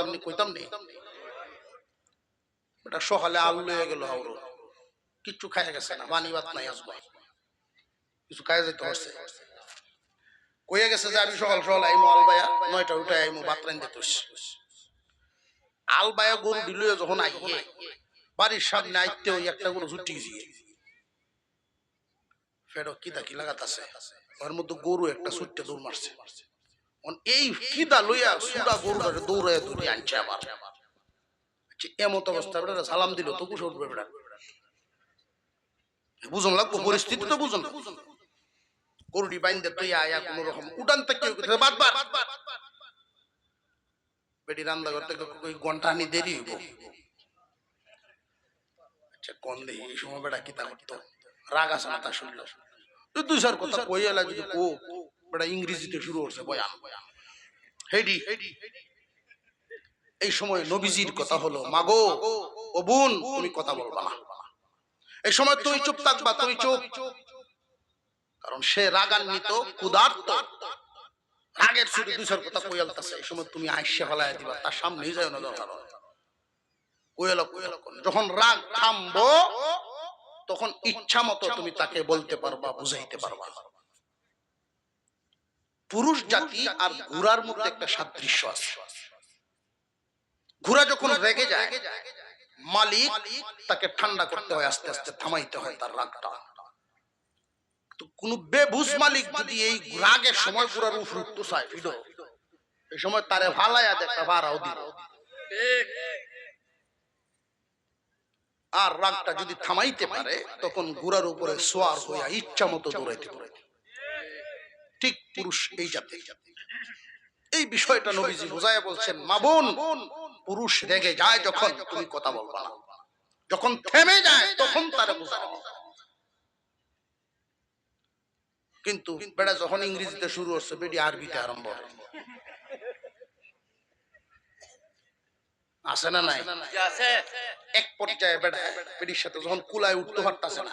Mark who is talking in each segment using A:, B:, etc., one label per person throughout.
A: দিতাম নি কইতাম নি এটা সকালে আলু লয়ে গেল আউরো কিচ্ছু খাইয়া গেছে না, পানি ভাত নাই আসবা কিছু খাইয়া যেতে পারছে কইয়া গেছে যে আমি সকাল সকাল আইমু আলবায়া, নয়টা উঠে আইমু ভাত রাইন দিতে আলবায়া গরু দিল যখন আইয়ে, বাড়ির সামনে আইতে ওই একটা গরু ছুটি গেছি ফেরো কি লাগাত আছে ওর মধ্যে গরু একটা ছুটতে দৌড় মারছে। অন এই কিদা লইয়া সুদা গরুটারে দৌড়ায় দৌড়ে আনছে আবার। আচ্ছা, এমত অবস্থা বেটা সালাম দিল তো উঠবে বেটা। বুঝন লাগবো পরিস্থিতি তো বুঝন। গরুটি বাইন্দে তুই আয়া কোন রকম উড়ান থেকে বাদ বেটি রান্না করতে ওই ঘণ্টা আনি দেরি হইব। আচ্ছা কোন দেখি এই সময় বেটা কিতা করতো? রাগ না তা শুনলো? দুই সার কথা কই এলা যদি কো বেটা ইংরেজিতে শুরু হচ্ছে, বয়ান। হেডি হেডি এই সময় নবীজির কথা হলো, মাগো, ও বোন, তুমি কথা বলবা না। এই সময় তুই চুপ থাকবা, তুই চুপ। কারণ সে রাগান্বিত, ক্ষুধার্ত। রাগের ছুটি দুইশোর কথা কইয়ালতাছে এই সময় তুমি আইসে ফেলায় দিবা, তার সামনেই যায় না দরকার কোয়েল কোয়েল যখন রাগ থামবো, তখন ইচ্ছা মতো তুমি তাকে বলতে পারবা, বুঝাইতে পারবা। পুরুষ জাতি আর ঘোড়ার মধ্যে একটা সাদৃশ্য আছে। ঘোড়া যখন রেগে যায়, মালিক তাকে ঠান্ডা করতে হয়, আস্তে আস্তে থামাইতে হয় তার রাগটা। তো কোন বেবুস মালিক যদি এই রাগের সময় ঘোড়ার উপর উঠতে চায় ফিডো এই সময় তারে ভালায়া একটা ভাড়াও দিল। আর রাগটা যদি থামাইতে পারে, তখন ঘোড়ার উপরে সোয়ার হইয়া ইচ্ছা মতো দৌড়াইতে পারে। ঠিক পুরুষ এই জাতি। এই বিষয়টা নবীজি বোঝায় বলছেন মা বোন পুরুষ রেগে যায় যখন তুমি কথা বলবা না। যখন থেমে যায় তখন তারা বোঝাও। কিন্তু বেড়া যখন ইংরেজিতে শুরু হচ্ছে বেডি আরবিতে আরম্ভ হয়। আছে না নাই? এক পর্যায়ে বেড়া বেডির সাথে যখন কুলায় উঠতে পারতাছে না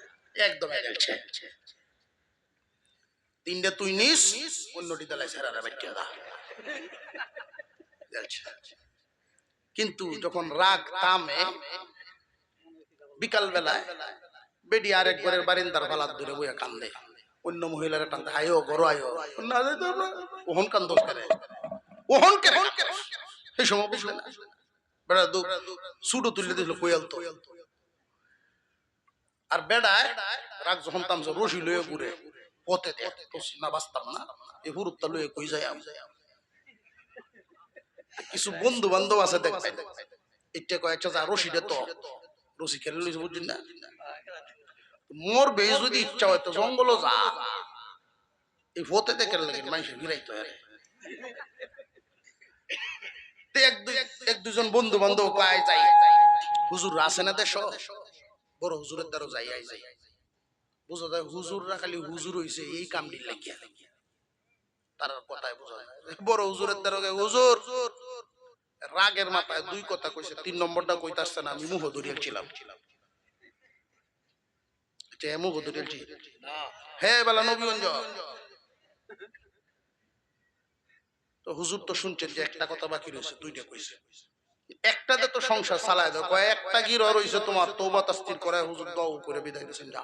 A: একদমে গেলছে তিনটে তুই নিস অন্যটি দা কিন্তু যখন রাগ থামে বিকাল বেলায় বেডি আরেক ঘরের বারিন্দার ফালার দূরে বইয়া কান্দে। অন্য মহিলারা টানতে আয়ো ঘর আয়ো। না ওহন কান্দ করে ওহন করে সেই সময় বুঝলে না? বেড়া দু সুডো তুলে দিল কোয়াল তো। আর বেড়ায় রাগ যখন রশি লয়ে ঘুরে, পথে না বাঁচতাম না এই হুরুপটা লয়ে কই যায় কিছু বন্ধু বান্ধব আছে দেখবেন এটা কয়েকটা যা রশি দে তো, রশি খেলে লইছে বুঝছেন না? মোর বেশ যদি ইচ্ছা হয় তো জঙ্গল যা। এই ফতে দেখে লাগে মানুষের গিরাইতে দুই এক দুজন বন্ধু বান্ধব পায় যাই। হুজুর আছে না দেশ? বড় হুজুরের দ্বারা যাই। আই যাই। বুঝা যায় হুজুররা খালি হুজুর হইছে এই কাম দিল লাগিয়া তার কথায় বোঝা যায় বড় হুজুরের দ্বারা হুজুর রাগের মাথায় দুই কথা কইছে তিন নম্বরটা কইতাছে না আমি মুহ ধরিয়ে ছিলাম। আচ্ছা মুহ ধরিয়ে হে বেলা নবীগঞ্জ। তো হুজুর তো শুনছেন যে একটা কথা বাকি রয়েছে দুইটা কইছে। একটাতে তো সংসার চালায় দাও। কয় একটা গির রয়েছে তোমার তৌবা তাস্তির করে হুজুর দাও করে বিদায় দিয়েছেন যা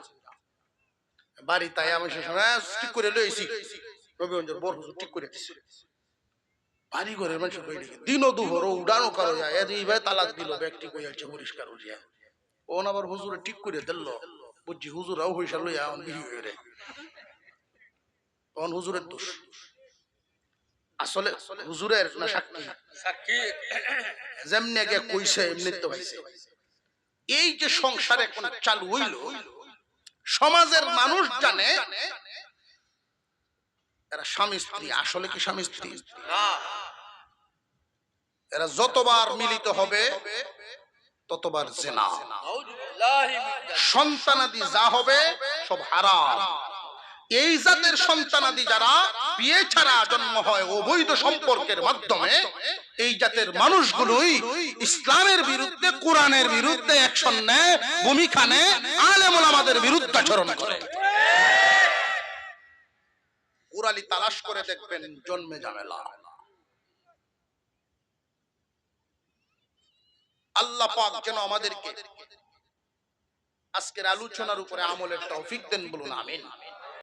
A: বাড়ি তাই আমি সে সময় "হ্যাঁ, ঠিক করে লইছি। রবিগঞ্জের বড় হুজুর ঠিক করে দিছে। বাড়ি ঘরের মানুষ দিন দুহর উড়ানো কারও যায়। এইভাবে তালাক দিল ব্যক্তি কই আছে পরিষ্কার ওন আবার হুজুরে ঠিক করে দিল। বুঝছি হুজুরাও হইসা লইয়া বিহি হয়ে রে। তখন হুজুরের দোষ। আসলে হুজুরের না সাক্ষী?
B: সাক্ষী।
A: যেমনি আগে কইছে এমনি তো হইছে। এই যে সংসার এখন চালু হইল সমাজের মানুষ জানে এরা স্বামী স্ত্রী আসলে কি স্বামী স্ত্রী?
B: না
A: এরা যতবার মিলিত হবে ততবার জেনা। সন্তানাদি যা হবে সব হারাম। এই জাতের সন্তানাদি যারা বিয়ে ছাড়া জন্ম হয় অবৈধ সম্পর্কের মাধ্যমে, এই জাতের মানুষগুলোই ইসলামের বিরুদ্ধে, কোরআনের বিরুদ্ধে অ্যাকশন নেয়, ভূমিকা নেয়, আলেমুল আমাদের বিরুদ্ধাচরণ করে। কুরালি তালাশ করে দেখবেন, জন্মে ঝামেলা। আল্লাহ পাক যেন আমাদেরকে আজকের আলোচনার উপরে আমলের তৌফিক দেন বলুন, আমিন।